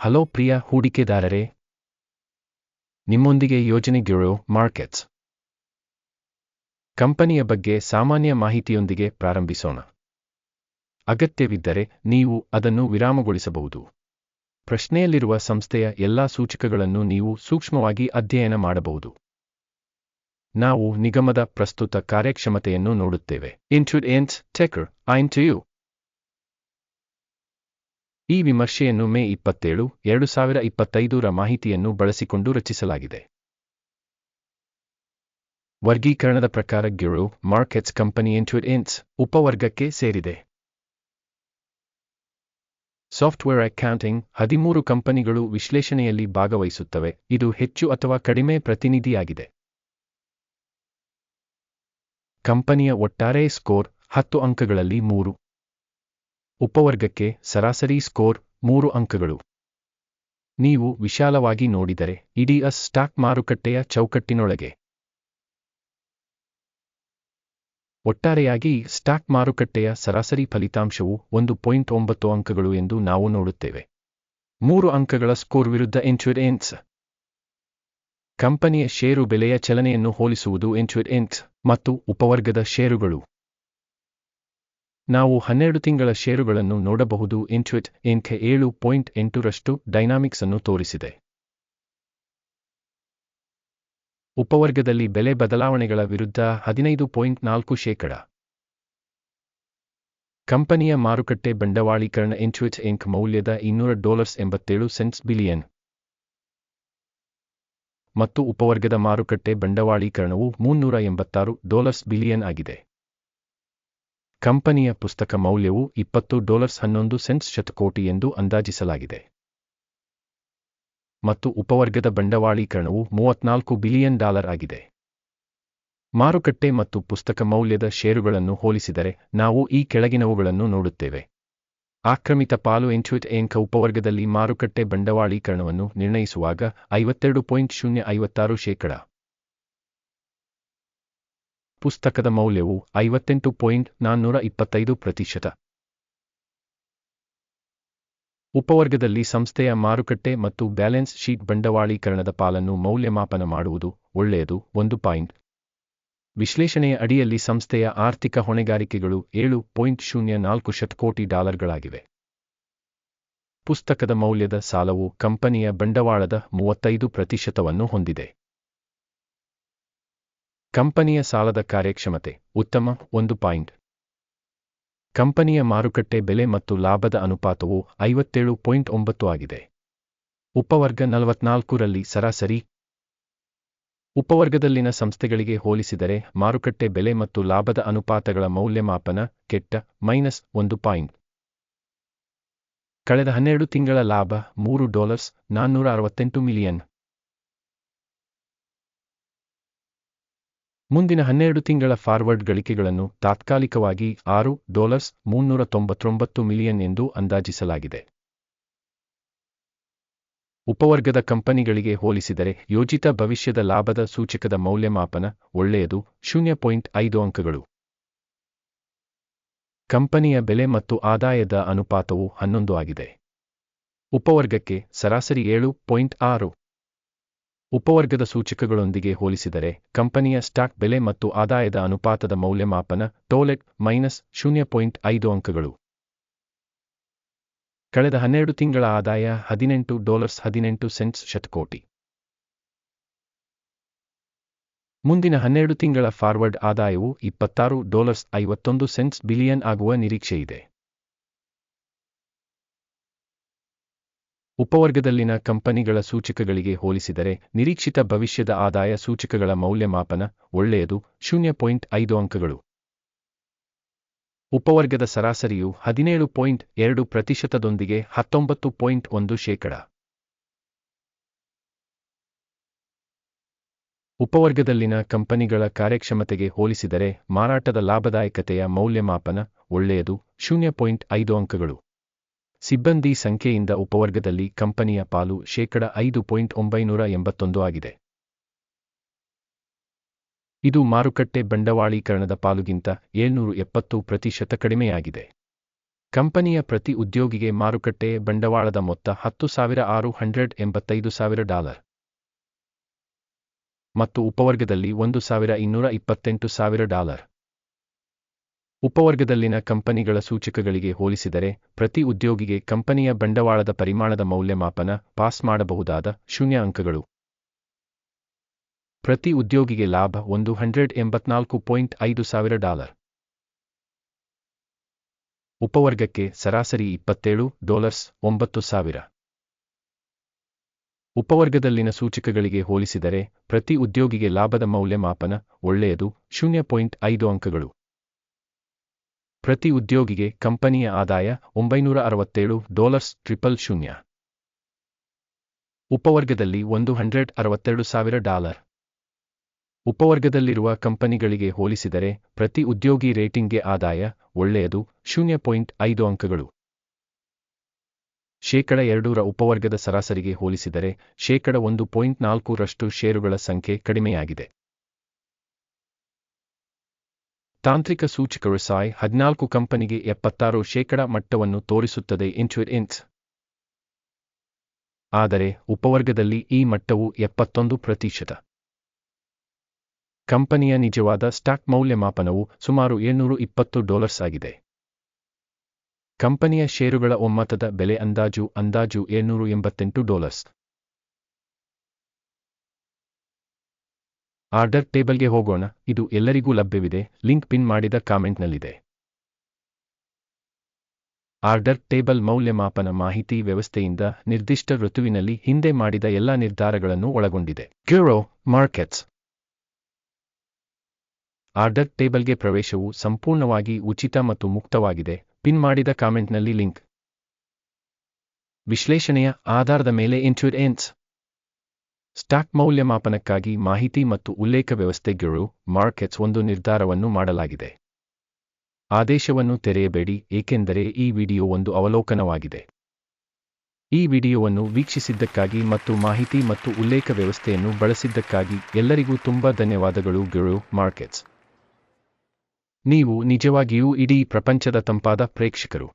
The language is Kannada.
ಹಲೋ ಪ್ರಿಯ ಹೂಡಿಕೆದಾರರೇ. ನಿಮ್ಮೊಂದಿಗೆ ಯೋಜನೆಗಿರೋ ಮಾರ್ಕೆಟ್ಸ್. ಕಂಪನಿಯ ಬಗ್ಗೆ ಸಾಮಾನ್ಯ ಮಾಹಿತಿಯೊಂದಿಗೆ ಪ್ರಾರಂಭಿಸೋಣ. ಅಗತ್ಯವಿದ್ದರೆ ನೀವು ಅದನ್ನು ವಿರಾಮಗೊಳಿಸಬಹುದು. ಪ್ರಶ್ನೆಯಲ್ಲಿರುವ ಸಂಸ್ಥೆಯ ಎಲ್ಲಾ ಸೂಚಕಗಳನ್ನು ನೀವು ಸೂಕ್ಷ್ಮವಾಗಿ ಅಧ್ಯಯನ ಮಾಡಬಹುದು. ನಾವು ನಿಗಮದ ಪ್ರಸ್ತುತ ಕಾರ್ಯಕ್ಷಮತೆಯನ್ನು ನೋಡುತ್ತೇವೆ. ಇನ್ಶೂರೆನ್ಸ್ ಟೆಕರ್ ಐನ್ ಟು ಯು ಈ ವಿಮರ್ಶೆಯನ್ನು ಮೇ ಇಪ್ಪತ್ತೇಳು, ಎರಡು ಸಾವಿರ ಇಪ್ಪತ್ತೈದರ ಮಾಹಿತಿಯನ್ನು ಬಳಸಿಕೊಂಡು ರಚಿಸಲಾಗಿದೆ. ವರ್ಗೀಕರಣದ ಪ್ರಕಾರ ಗಿರು ಮಾರ್ಕೆಟ್ಸ್ ಕಂಪನಿ ಇನ್ಶೂರೆನ್ಸ್ ಉಪವರ್ಗಕ್ಕೆ ಸೇರಿದೆ. ಸಾಫ್ಟ್ವೇರ್ ಅಕೌಂಟಿಂಗ್ ಹದಿಮೂರು ಕಂಪನಿಗಳು ವಿಶ್ಲೇಷಣೆಯಲ್ಲಿ ಭಾಗವಹಿಸುತ್ತವೆ. ಇದು ಹೆಚ್ಚು ಅಥವಾ ಕಡಿಮೆ ಪ್ರತಿನಿಧಿಯಾಗಿದೆ. ಕಂಪನಿಯ ಒಟ್ಟಾರೆ ಸ್ಕೋರ್ ಹತ್ತು ಅಂಕಗಳಲ್ಲಿ ಮೂರು. ಉಪವರ್ಗಕ್ಕೆ ಸರಾಸರಿ ಸ್ಕೋರ್ ಮೂರು ಅಂಕಗಳು. ನೀವು ವಿಶಾಲವಾಗಿ ನೋಡಿದರೆ ಇಡೀ ಅಸ್ ಸ್ಟಾಕ್ ಮಾರುಕಟ್ಟೆಯ ಚೌಕಟ್ಟಿನೊಳಗೆ. ಒಟ್ಟಾರೆಯಾಗಿ ಸ್ಟಾಕ್ ಮಾರುಕಟ್ಟೆಯ ಸರಾಸರಿ ಫಲಿತಾಂಶವು ಒಂದು ಪಾಯಿಂಟ್ ಒಂಬತ್ತು ಅಂಕಗಳು ಎಂದು ನಾವು ನೋಡುತ್ತೇವೆ. ಮೂರು ಅಂಕಗಳ ಸ್ಕೋರ್ ವಿರುದ್ಧ ಇನ್ಶೂರೆನ್ಸ್. ಕಂಪನಿಯ ಷೇರು ಬೆಲೆಯ ಚಲನೆಯನ್ನು ಹೋಲಿಸುವುದು ಇನ್ಶೂರೆನ್ಸ್ ಮತ್ತು ಉಪವರ್ಗದ ಷೇರುಗಳು. ನಾವು ಹನ್ನೆರಡು ತಿಂಗಳ ಷೇರುಗಳನ್ನು ನೋಡಬಹುದು. ಇಂಟ್ವಿಟ್ ಇಂಕ್ ಏಳು ಪಾಯಿಂಟ್ ಎಂಟರಷ್ಟು ಡೈನಾಮಿಕ್ಸ್ ಅನ್ನು ತೋರಿಸಿದೆ. ಉಪವರ್ಗದಲ್ಲಿ ಬೆಲೆ ಬದಲಾವಣೆಗಳ ವಿರುದ್ಧ ಹದಿನೈದು ಪಾಯಿಂಟ್ ನಾಲ್ಕು ಶೇಕಡ. ಕಂಪನಿಯ ಮಾರುಕಟ್ಟೆ ಬಂಡವಾಳೀಕರಣ ಇಂಟ್ವಿಟ್ ಎಂಕ್ ಮೌಲ್ಯದ ಇನ್ನೂರ ಡಾಲರ್ಸ್ ಎಂಬತ್ತೇಳು ಸೆಂಟ್ಸ್ ಬಿಲಿಯನ್. ಮತ್ತು ಉಪವರ್ಗದ ಮಾರುಕಟ್ಟೆ ಬಂಡವಾಳೀಕರಣವು ಮುನ್ನೂರ ಎಂಬತ್ತಾರು ಡಾಲರ್ಸ್ ಬಿಲಿಯನ್ ಆಗಿದೆ. ಕಂಪನಿಯ ಪುಸ್ತಕ ಮೌಲ್ಯವು ಇಪ್ಪತ್ತು ಡಾಲರ್ಸ್ ಹನ್ನೊಂದು ಸೆಂಟ್ಸ್ ಶತಕೋಟಿ ಎಂದು ಅಂದಾಜಿಸಲಾಗಿದೆ. ಮತ್ತು ಉಪವರ್ಗದ ಬಂಡವಾಳೀಕರಣವು ಮೂವತ್ನಾಲ್ಕು ಬಿಲಿಯನ್ ಡಾಲರ್ ಆಗಿದೆ. ಮಾರುಕಟ್ಟೆ ಮತ್ತು ಪುಸ್ತಕ ಮೌಲ್ಯದ ಷೇರುಗಳನ್ನು ಹೋಲಿಸಿದರೆ ನಾವು ಈ ಕೆಳಗಿನವುಗಳನ್ನು ನೋಡುತ್ತೇವೆ. ಆಕ್ರಮಿತ ಪಾಲು ಎಂಚುಟ್ ಎಂಕ ಉಪವರ್ಗದಲ್ಲಿ ಮಾರುಕಟ್ಟೆ ಬಂಡವಾಳೀಕರಣವನ್ನು ನಿರ್ಣಯಿಸುವಾಗ ಐವತ್ತೆರಡು ಪಾಯಿಂಟ್ ಶೂನ್ಯ ಐವತ್ತಾರು ಶೇಕಡ. ಪುಸ್ತಕದ ಮೌಲ್ಯವು ಐವತ್ತೆಂಟು ಪಾಯಿಂಟ್ ನಾನ್ನೂರ ಇಪ್ಪತ್ತೈದು ಪ್ರತಿಶತ. ಉಪವರ್ಗದಲ್ಲಿ ಸಂಸ್ಥೆಯ ಮಾರುಕಟ್ಟೆ ಮತ್ತು ಬ್ಯಾಲೆನ್ಸ್ ಶೀಟ್ ಬಂಡವಾಳೀಕರಣದ ಪಾಲನ್ನು ಮೌಲ್ಯಮಾಪನ ಮಾಡುವುದು ಒಳ್ಳೆಯದು, ಒಂದು ಪಾಯಿಂಟ್. ವಿಶ್ಲೇಷಣೆಯ ಅಡಿಯಲ್ಲಿ ಸಂಸ್ಥೆಯ ಆರ್ಥಿಕ ಹೊಣೆಗಾರಿಕೆಗಳು ಏಳು ಪಾಯಿಂಟ್ ಶೂನ್ಯ ನಾಲ್ಕು ಶತಕೋಟಿ ಡಾಲರ್ಗಳಾಗಿವೆ. ಪುಸ್ತಕದ ಮೌಲ್ಯದ ಸಾಲವು ಕಂಪನಿಯ ಬಂಡವಾಳದ ಮೂವತ್ತೈದು ಪ್ರತಿಶತವನ್ನು ಹೊಂದಿದೆ. ಕಂಪನಿಯ ಸಾಲದ ಕಾರ್ಯಕ್ಷಮತೆ, ಉತ್ತಮ, ಒಂದು ಪಾಯಿಂಟ್. ಕಂಪನಿಯ ಮಾರುಕಟ್ಟೆ ಬೆಲೆ ಮತ್ತು ಲಾಭದ ಅನುಪಾತವು ಐವತ್ತೇಳು ಪಾಯಿಂಟ್ ಒಂಬತ್ತು ಆಗಿದೆ. ಉಪವರ್ಗ ನಲವತ್ನಾಲ್ಕರಲ್ಲಿ ಸರಾಸರಿ. ಉಪವರ್ಗದಲ್ಲಿನ ಸಂಸ್ಥೆಗಳಿಗೆ ಹೋಲಿಸಿದರೆ ಮಾರುಕಟ್ಟೆ ಬೆಲೆ ಮತ್ತು ಲಾಭದ ಅನುಪಾತಗಳ ಮೌಲ್ಯಮಾಪನ ಕೆಟ್ಟ, ಮೈನಸ್ ಒಂದು ಪಾಯಿಂಟ್. ಕಳೆದ ಹನ್ನೆರಡು ತಿಂಗಳ ಲಾಭ ಮೂರು ಡಾಲರ್ಸ್ ನಾನ್ನೂರ ಅರವತ್ತೆಂಟು ಮಿಲಿಯನ್. ಮುಂದಿನ ಹನ್ನೆರಡು ತಿಂಗಳ ಫಾರ್ವರ್ಡ್ ಗಳಿಕೆಗಳನ್ನು ತಾತ್ಕಾಲಿಕವಾಗಿ ಆರು ಡಾಲರ್ಸ್ ಮುನ್ನೂರ ತೊಂಬತ್ತೊಂಬತ್ತು ಮಿಲಿಯನ್ ಎಂದು ಅಂದಾಜಿಸಲಾಗಿದೆ. ಉಪವರ್ಗದ ಕಂಪನಿಗಳಿಗೆ ಹೋಲಿಸಿದರೆ ಯೋಜಿತ ಭವಿಷ್ಯದ ಲಾಭದ ಸೂಚಕದ ಮೌಲ್ಯಮಾಪನ ಒಳ್ಳೆಯದು, ಶೂನ್ಯ ಪಾಯಿಂಟ್ ಅಂಕಗಳು. ಕಂಪನಿಯ ಬೆಲೆ ಮತ್ತು ಆದಾಯದ ಅನುಪಾತವು ಹನ್ನೊಂದು ಆಗಿದೆ. ಉಪವರ್ಗಕ್ಕೆ ಸರಾಸರಿ ಏಳು ಪಾಯಿಂಟ್ ಆರು ಉಪವರ್ಗದ ಸೂಚಕಗಳೊಂದಿಗೆ ಹೋಲಿಸಿದರೆ, ಕಂಪನಿಯ ಸ್ಟಾಕ್ ಬೆಲೆ ಮತ್ತು ಆದಾಯದ ಅನುಪಾತದ ಮೌಲ್ಯಮಾಪನ ಟೋಲೆಟ್ ಮೈನಸ್ ಶೂನ್ಯ ಪಾಯಿಂಟ್ ಐದು ಅಂಕಗಳು. ಕಳೆದ ಹನ್ನೆರಡು ತಿಂಗಳ ಆದಾಯ ಹದಿನೆಂಟು ಡಾಲರ್ಸ್ ಹದಿನೆಂಟು ಸೆಂಟ್ಸ್ ಶತಕೋಟಿ. ಮುಂದಿನ ಹನ್ನೆರಡು ತಿಂಗಳ ಫಾರ್ವರ್ಡ್ ಆದಾಯವು ಇಪ್ಪತ್ತಾರು ಡಾಲರ್ಸ್ ಐವತ್ತೊಂದು ಸೆಂಟ್ಸ್ ಬಿಲಿಯನ್ ಆಗುವ ನಿರೀಕ್ಷೆಯಿದೆ. ಉಪವರ್ಗದಲ್ಲಿನ ಕಂಪನಿಗಳ ಸೂಚಕಗಳಿಗೆ ಹೋಲಿಸಿದರೆ ನಿರೀಕ್ಷಿತ ಭವಿಷ್ಯದ ಆದಾಯ ಸೂಚಕಗಳ ಮೌಲ್ಯಮಾಪನ ಒಳ್ಳೆಯದು, ಶೂನ್ಯ ಪಾಯಿಂಟ್ ಐದು ಅಂಕಗಳು. ಉಪವರ್ಗದ ಸರಾಸರಿಯು ಹದಿನೇಳು ಪಾಯಿಂಟ್ ಎರಡು ಪ್ರತಿಶತದೊಂದಿಗೆ ಹತ್ತೊಂಬತ್ತು ಪಾಯಿಂಟ್ ಒಂದು ಶೇಕಡ. ಉಪವರ್ಗದಲ್ಲಿನ ಕಂಪನಿಗಳ ಕಾರ್ಯಕ್ಷಮತೆಗೆ ಹೋಲಿಸಿದರೆ ಮಾರಾಟದ ಲಾಭದಾಯಕತೆಯ ಮೌಲ್ಯಮಾಪನ ಒಳ್ಳೆಯದು, ಶೂನ್ಯ ಪಾಯಿಂಟ್ ಅಂಕಗಳು. ಸಿಬ್ಬಂದಿ ಸಂಖ್ಯೆಯಿಂದ ಉಪವರ್ಗದಲ್ಲಿ ಕಂಪನಿಯ ಪಾಲು ಶೇಕಡ ಐದು ಪಾಯಿಂಟ್ ಒಂಬೈನೂರ ಎಂಬತ್ತೊಂದು ಆಗಿದೆ. ಇದು ಮಾರುಕಟ್ಟೆ ಬಂಡವಾಳೀಕರಣದ ಪಾಲುಗಿಂತ ಏಳ್ನೂರು ಎಪ್ಪತ್ತು ಪ್ರತಿಶತ ಕಡಿಮೆಯಾಗಿದೆ. ಕಂಪನಿಯ ಪ್ರತಿ ಉದ್ಯೋಗಿಗೆ ಮಾರುಕಟ್ಟೆ ಬಂಡವಾಳದ ಮೊತ್ತ ಹತ್ತು ಸಾವಿರ ಆರು ಹಂಡ್ರೆಡ್ ಎಂಬತ್ತೈದು ಸಾವಿರ ಡಾಲರ್. ಮತ್ತು ಉಪವರ್ಗದಲ್ಲಿ ಒಂದು ಸಾವಿರ ಇನ್ನೂರ ಇಪ್ಪತ್ತೆಂಟು ಸಾವಿರ ಡಾಲರ್. ಉಪವರ್ಗದಲ್ಲಿನ ಕಂಪನಿಗಳ ಸೂಚಕಗಳಿಗೆ ಹೋಲಿಸಿದರೆ, ಪ್ರತಿ ಉದ್ಯೋಗಿಗೆ ಕಂಪನಿಯ ಬಂಡವಾಳದ ಪರಿಮಾಣದ ಮೌಲ್ಯಮಾಪನ ಪಾಸ್ ಮಾಡಬಹುದಾದ ಶೂನ್ಯ ಅಂಕಗಳು. ಪ್ರತಿ ಉದ್ಯೋಗಿಗೆ ಲಾಭ ಒಂದು ಹಂಡ್ರೆಡ್ ಎಂಬತ್ನಾಲ್ಕು ಪಾಯಿಂಟ್ ಐದು ಸಾವಿರ ಡಾಲರ್. ಉಪವರ್ಗಕ್ಕೆ ಸರಾಸರಿ ಇಪ್ಪತ್ತೇಳು ಡಾಲರ್ಸ್ ಒಂಬತ್ತು ಸಾವಿರ. ಉಪವರ್ಗದಲ್ಲಿನ ಸೂಚಕಗಳಿಗೆ ಹೋಲಿಸಿದರೆ, ಪ್ರತಿ ಉದ್ಯೋಗಿಗೆ ಲಾಭದ ಮೌಲ್ಯಮಾಪನ ಒಳ್ಳೆಯದು ಶೂನ್ಯ ಪಾಯಿಂಟ್ ಐದು ಅಂಕಗಳು. ಪ್ರತಿ ಉದ್ಯೋಗಿಗೆ ಕಂಪನಿಯ ಆದಾಯ ಒಂಬೈನೂರ ಅರವತ್ತೇಳು ಡಾಲರ್ಸ್ ಟ್ರಿಪಲ್ ಶೂನ್ಯ. ಉಪವರ್ಗದಲ್ಲಿ ಒಂದು ಹಂಡ್ರೆಡ್ ಅರವತ್ತೆರಡು ಸಾವಿರ ಡಾಲರ್. ಉಪವರ್ಗದಲ್ಲಿರುವ ಕಂಪನಿಗಳಿಗೆ ಹೋಲಿಸಿದರೆ ಪ್ರತಿ ಉದ್ಯೋಗಿ ರೇಟಿಂಗ್ಗೆ ಆದಾಯ ಒಳ್ಳೆಯದು ಶೂನ್ಯ ಪಾಯಿಂಟ್ ಐದು ಅಂಕಗಳು. ಶೇಕಡ ಎರಡೂರ ಉಪವರ್ಗದ ಸರಾಸರಿಗೆ ಹೋಲಿಸಿದರೆ ಶೇಕಡ ಒಂದು ಪಾಯಿಂಟ್ ನಾಲ್ಕರಷ್ಟು ಷೇರುಗಳ ಸಂಖ್ಯೆ ಕಡಿಮೆಯಾಗಿದೆ. ತಾಂತ್ರಿಕ ಸೂಚಕ ಸಾಯ್ ಹದಿನಾಲ್ಕು ಕಂಪನಿಗೆ ಎಪ್ಪತ್ತಾರು ಶೇಕಡ ಮಟ್ಟವನ್ನು ತೋರಿಸುತ್ತದೆ ಇನ್ಸ್ ಆದರೆ ಉಪವರ್ಗದಲ್ಲಿ ಈ ಮಟ್ಟವು ಎಪ್ಪತ್ತೊಂದು ಪ್ರತಿಶತ. ಕಂಪನಿಯ ನಿಜವಾದ ಸ್ಟಾಕ್ ಮೌಲ್ಯಮಾಪನವು ಸುಮಾರು ಏಳ್ನೂರು ಇಪ್ಪತ್ತು ಡಾಲರ್ಸ್ ಆಗಿದೆ. ಕಂಪನಿಯ ಷೇರುಗಳ ಒಮ್ಮತದ ಬೆಲೆ ಅಂದಾಜು ಅಂದಾಜು ಏಳ್ನೂರು ಎಂಬತ್ತೆಂಟು ಡಾಲರ್ಸ್. ಆರ್ಡರ್ ಟೇಬಲ್ಗೆ ಹೋಗೋಣ, ಇದು ಎಲ್ಲರಿಗೂ ಲಭ್ಯವಿದೆ, ಲಿಂಕ್ ಪಿನ್ ಮಾಡಿದ ಕಾಮೆಂಟ್ನಲ್ಲಿದೆ. ಆರ್ಡರ್ ಟೇಬಲ್ ಮೌಲ್ಯಮಾಪನ ಮಾಹಿತಿ ವ್ಯವಸ್ಥೆಯಿಂದ ನಿರ್ದಿಷ್ಟ ಋತುವಿನಲ್ಲಿ ಹಿಂದೆ ಮಾಡಿದ ಎಲ್ಲ ನಿರ್ಧಾರಗಳನ್ನು ಒಳಗೊಂಡಿದೆ. ಕ್ಯೂರೋ ಮಾರ್ಕೆಟ್ಸ್. ಆರ್ಡರ್ ಟೇಬಲ್ಗೆ ಪ್ರವೇಶವು ಸಂಪೂರ್ಣವಾಗಿ ಉಚಿತ ಮತ್ತು ಮುಕ್ತವಾಗಿದೆ, ಪಿನ್ ಮಾಡಿದ ಕಾಮೆಂಟ್ನಲ್ಲಿ ಲಿಂಕ್. ವಿಶ್ಲೇಷಣೆಯ ಆಧಾರದ ಮೇಲೆ ಇನ್ಶೂರೆನ್ಸ್ ಸ್ಟಾಕ್ ಮೌಲ್ಯಮಾಪನಕ್ಕಾಗಿ ಮಾಹಿತಿ ಮತ್ತು ಉಲ್ಲೇಖ ವ್ಯವಸ್ಥೆಗಳು ಮಾರ್ಕೆಟ್ಸ್ ಒಂದು ನಿರ್ಧಾರವನ್ನು ಮಾಡಲಾಗಿದೆ. ಆದೇಶವನ್ನು ತೆರೆಯಬೇಡಿ, ಏಕೆಂದರೆ ಈ ವಿಡಿಯೋ ಒಂದು ಅವಲೋಕನವಾಗಿದೆ. ಈ ವಿಡಿಯೋವನ್ನು ವೀಕ್ಷಿಸಿದ್ದಕ್ಕಾಗಿ ಮತ್ತು ಮಾಹಿತಿ ಮತ್ತು ಉಲ್ಲೇಖ ವ್ಯವಸ್ಥೆಯನ್ನು ಬಳಸಿದ್ದಕ್ಕಾಗಿ ಎಲ್ಲರಿಗೂ ತುಂಬಾ ಧನ್ಯವಾದಗಳು ಗಿರು ಮಾರ್ಕೆಟ್ಸ್. ನೀವು ನಿಜವಾಗಿಯೂ ಇಡೀ ಪ್ರಪಂಚದ ತಂಪಾದ ಪ್ರೇಕ್ಷಕರು.